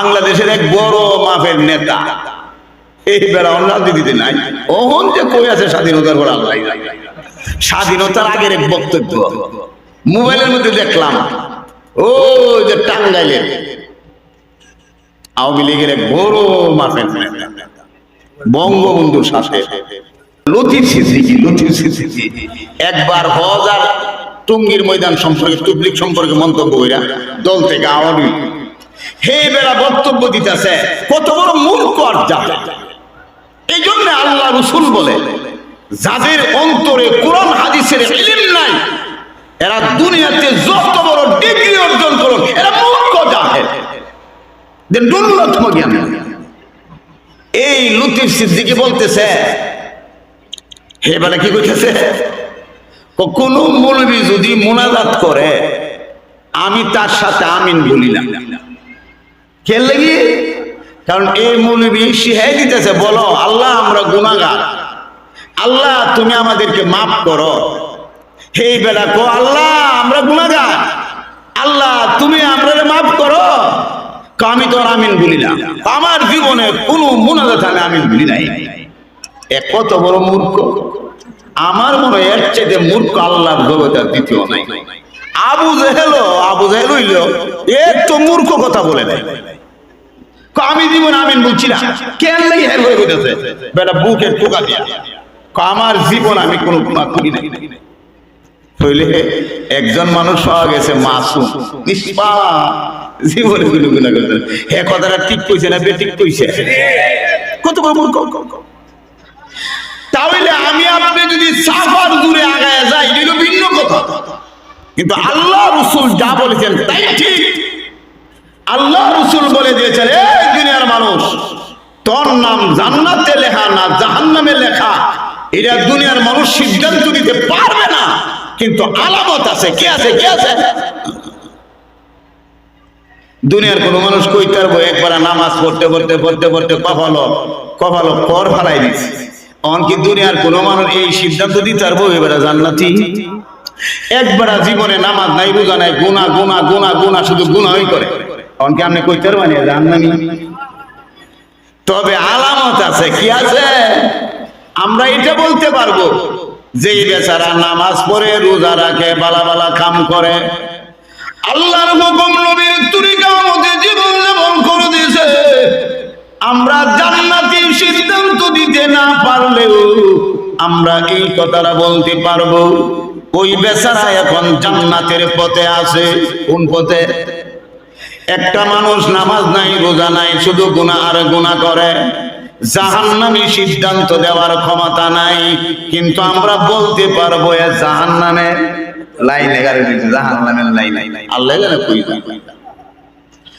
বাংলাদেশের এক বড় মাফের নেতা। এই বেড়া অন্য রাজনীতিতে নাই। ওহন যে কই আছে স্বাধীনতার পর আল্লাহ স্বাধীনতার আগের এক বক্তব্য। মোবাইলের মধ্যে দেখলাম ও যে টাঙ্গাইলের আওয়ামী লীগের এক বড় মাফের নেতা। বঙ্গবন্ধুর সাথে। লতিফ সিদ্দিকি লতিফ সিদ্দিকি। একবার হজ আর টঙ্গীর ময়দান সম্পর্কে, তুবলিক সম্পর্কে মন্তব্য কইরা দল থেকে আওয়ামী। হে বেড়া বক্তব্য দিতেছে, কত বড় মূর্খ আর যাবে এই জন্য আল্লাহ রসুল বলে, যাদের অন্তরে কোরআন হাদিসের ইলিম নাই, এরা দুনিয়াতে যত বড় ডিগ্রি অর্জন করুন এরা মূর্খ জ্ঞান এই লতিফ সিদ্দিকি বলতেছে, হে বেলা কি কইতেছে? কোন মৌলবী যদি মোনাজাত করে, আমি তার সাথে আমিন বলি কে লাগি? কারণ এই মৌলবী শিহাই দিতেছে, বলো, আল্লাহ আমরা গুনাগার আল্লাহ, তুমি আমাদেরকে মাফ করো। হেই বেলা কো, আল্লাহ, আমরা গুনাগার আল্লাহ, তুমি আমরা মাফ করো। আমি তো আমিন বলি না। আমার জীবনে কোনো মোনাজাত আমি আমিন বলি নাই। এ কত বড় মূর্খ। আমার মনে হয় এর চাইতে মূর্খ আল্লাহর জগতের দ্বিতীয় নাই। আবু জেহেল আবু জেহেল হইল। তো মূর্খ কথা বলে নাই। আমি জীবন আমিন বলছি না। কেন লাগি হের হয়ে গেছে? বেটা, বুকের টোকা দিয়া। আমার জীবন আমি কোনো একজন মানুষ পাওয়া গেছে মাসুম। নিষ্পা তাহলে আমি আপনি যদি সাফার আগায় যাই এটা ভিন্ন কথা কিন্তু আল্লাহ রসুল যা বলেছেন, তাই ঠিক? আল্লাহ রসুল বলে দিয়েছেন এই দুনিয়ার মানুষ, তোর নাম জান্নাতে লেখা না জাহান্নামে লেখা। এটা দুনিয়ার মানুষ সিদ্ধান্ত দিতে পারবে না, কিন্তু আলামত আছে। কে আছে কে আছে? দুনিয়ার কোন মানুষ কই পারব একবার নামাজ পড়তে পড়তে পড়তে পড়তে কপালো কপালো কর ফালাই দিচ্ছে এমনকি দুনিয়ার কোন মানুষ এই সিদ্ধান্ত দিতে পারব এবারে জান্নাতি। একবার জীবনে নামাজ নাই রোজা নাই গুনা গুনা গুনা গুনা শুধু গুনাই করে। এমনকি আপনি কইতে পারবেন জান্নানি তবে আলামত আছে কি আছে? আমরা এটা বলতে পারব যে বেচারা নামাজ পড়ে রোজা রাখে বালা বালা কাম করে আল্লাহর হুকুম নবীর তরিকা মতে জীবন যাপন করে দিয়েছে। আমরা জান্নাতি সিদ্ধান্ত দিতে না পারলেও আমরা এই কথাটা বলতে পারব। ওই বেচারা এখন জান্নাতের পথে আছে। কোন পথে? একটা মানুষ নামাজ নাই, রোজা নাই, শুধু গুণা আর গুণা করে। জাহান্নামী সিদ্ধান্ত দেওয়ার ক্ষমতা নাই। কিন্তু আমরা বলতে পারব জাহান্নামে লাইনে গাড়ি জাহান্নামের লাইন। আল্লাহ জানে কই